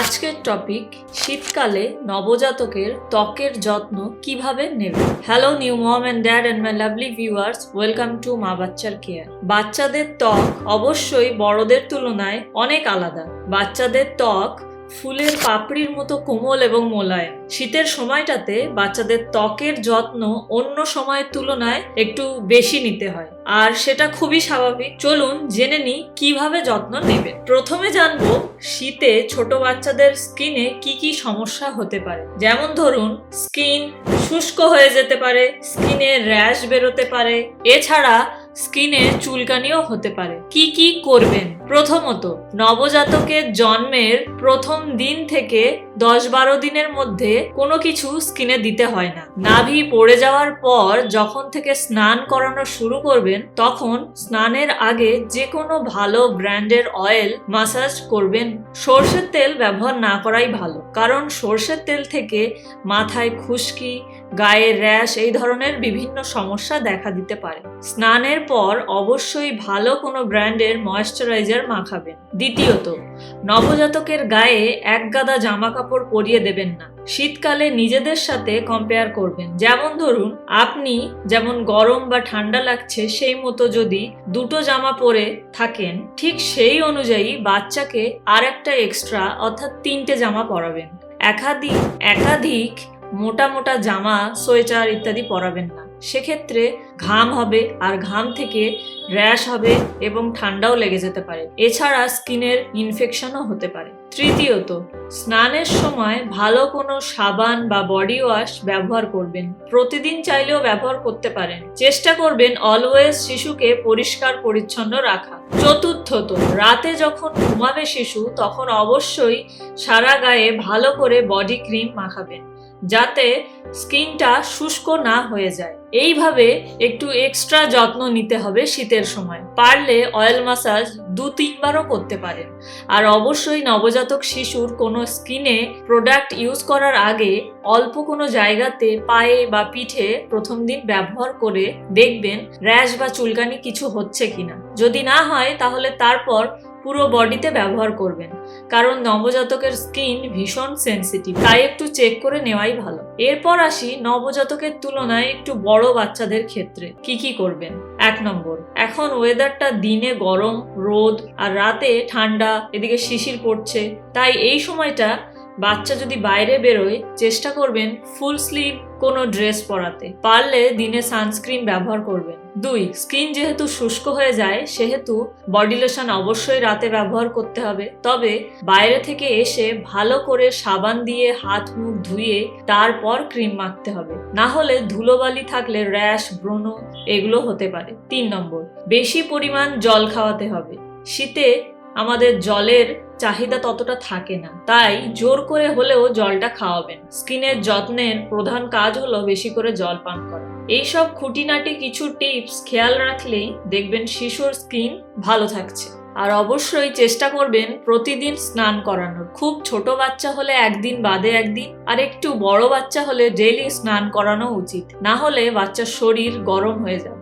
আজকের টপিক শীতকালে নবজাতকের ত্বকের যত্ন কীভাবে নেবে? Hello new mom and dad and my lovely viewers welcome to মা বাচ্চার কেয়ার বাচ্চাদের ত্বক অবশ্যই বড়দের তুলনায় অনেক আলাদা। বাচ্চাদের ত্বক ফুলের পাপড়ির মতো কোমল এবং মোলায়েম। শীতের সময়টাতে বাচ্চাদের ত্বকের যত্ন অন্য সময়ের তুলনায় একটু বেশি নিতে হয়। আর সেটা খুবই স্বাভাবিক। চলুন জেনে নিই কীভাবে যত্ন নেবেন প্রথমে জানব শীতে ছোট বাচ্চাদের স্কিনে কি কি সমস্যা হতে পারে? যেমন ধরুন, স্কিন শুষ্ক হয়ে যেতে পারে, স্কিনে র্যাশ বেরোতে পারে। এছাড়া স্কিনে চুলকানিও হতে পারে। কি কি করবেন? প্রথমত, নবজাতকের জন্মের প্রথম দিন থেকে দশ বারো দিনের মধ্যে কোনো কিছু স্কিনে দিতে হয় না। নাভি পড়ে যাওয়ার পর যখন থেকে স্নান করানো শুরু করবেন, তখন স্নানের আগে যে কোনো ভালো ব্র্যান্ডের অয়েল মাসাজ করবেন। সর্ষের তেল ব্যবহার না করাই ভালো, কারণ সর্ষের তেল থেকে মাথায় খুশকি গায়ে র্যাশ, এই ধরনের বিভিন্ন সমস্যা দেখা দিতে পারে। স্নানের পর অবশ্যই ভালো কোনো ব্র্যান্ডের ময়েশ্চারাইজার মাখাবেন। দ্বিতীয়ত, নবজাতকের গায়ে এক গাদা জামা কাপড় পরিয়ে দেবেন না। শীতকালে নিজেদের সাথে কম্পেয়ার করবেন। যেমন ধরুন, আপনি যেমন গরম বা ঠান্ডা লাগছে, সেই মতো যদি দুটো জামা পরে থাকেন, ঠিক সেই অনুযায়ী বাচ্চাকে আর একটা এক্সট্রা অর্থাৎ তিনটে জামা পরাবেন। একাধিক একাধিক মোটা মোটা জামা, সোয়েটার ইত্যাদি পরাবেন না। সেক্ষেত্রে ঘাম হবে আর ঘাম থেকে র্যাশ হবে এবং ঠান্ডাও লেগে যেতে পারে। এছাড়া স্কিনের ইনফেকশনও হতে পারে। তৃতীয়ত, স্নানের সময় ভালো কোনো সাবান বা বডি ওয়াশ ব্যবহার করবেন। প্রতিদিন চাইলেও ব্যবহার করতে পারেন। চেষ্টা করবেন অলওয়েজ শিশুকে পরিষ্কার পরিচ্ছন্ন রাখা। চতুর্থত, রাতে যখন ঘুমাবে শিশু, তখন অবশ্যই সারা গায়ে ভালো করে বডি ক্রিম মাখাবেন, যাতে স্কিনটা শুষ্ক না হয়ে যায়। এইভাবে একটু এক্সট্রা যত্ন নিতে হবে শীতের সময়। পারলে অয়েল মাসাজ দু তিনবারও করতে পারেন। আর অবশ্যই নবজাতক শিশুর কোনো স্কিনে প্রোডাক্ট ইউজ করার আগে অল্প কোনো জায়গাতে পায়ে বা পিঠে প্রথম দিন ব্যবহার করে দেখবেন র্যাশ বা চুলকানি কিছু হচ্ছে কিনা। যদি না হয়, তাহলে তারপর পুরো বডিতে ব্যবহার করবেন। কারণ নবজাতকের স্কিন ভীষণ সেন্সিটিভ। তাই একটু চেক করে নেওয়াই ভালো। এরপর আসি নবজাতকের তুলনায় একটু বড় বাচ্চাদের ক্ষেত্রে। কি কি করবেন? এক নম্বর, এখন ওয়েদারটা দিনে গরম, রোদ আর রাতে ঠান্ডা, এদিকে শিশির পড়ছে। তাই এই সময়টা বাচ্চা যদি বাইরে বেরোয়, চেষ্টা করবেন ফুল স্লিভ কোনো ড্রেস পরাতে। পারলে দিনে সানস্ক্রিন ব্যবহার করবেন। দুই, স্কিন যেহেতু শুষ্ক হয়ে যায়, সেহেতু বডি লোশন অবশ্যই রাতে ব্যবহার করতে হবে। তবে বাইরে থেকে এসে ভালো করে সাবান দিয়ে হাত মুখ ধুয়ে তারপর ক্রিম মাখতে হবে। না হলে ধুলোবালি থাকলে র্যাশ, ব্রণ এগুলো হতে পারে। তিন নম্বর, বেশি পরিমাণ জল খাওয়াতে হবে। শীতে আমাদের জলের চাহিদা ততটা থাকে না। তাই জোর করে হলেও জলটা খাওয়াবেন। স্কিনের যত্নের প্রধান কাজ হলো বেশি করে জল পান করা। এইসব খুঁটিনাটি কিছু টিপস খেয়াল রাখলেই দেখবেন শিশুর স্কিন ভালো থাকছে। আর অবশ্যই চেষ্টা করবেন প্রতিদিন স্নান করানোর। খুব ছোট বাচ্চা হলে একদিন বাদে একদিন, আর একটু বড় বাচ্চা হলে ডেইলি স্নান করানো উচিত। না হলে বাচ্চার শরীর গরম হয়ে যাবে।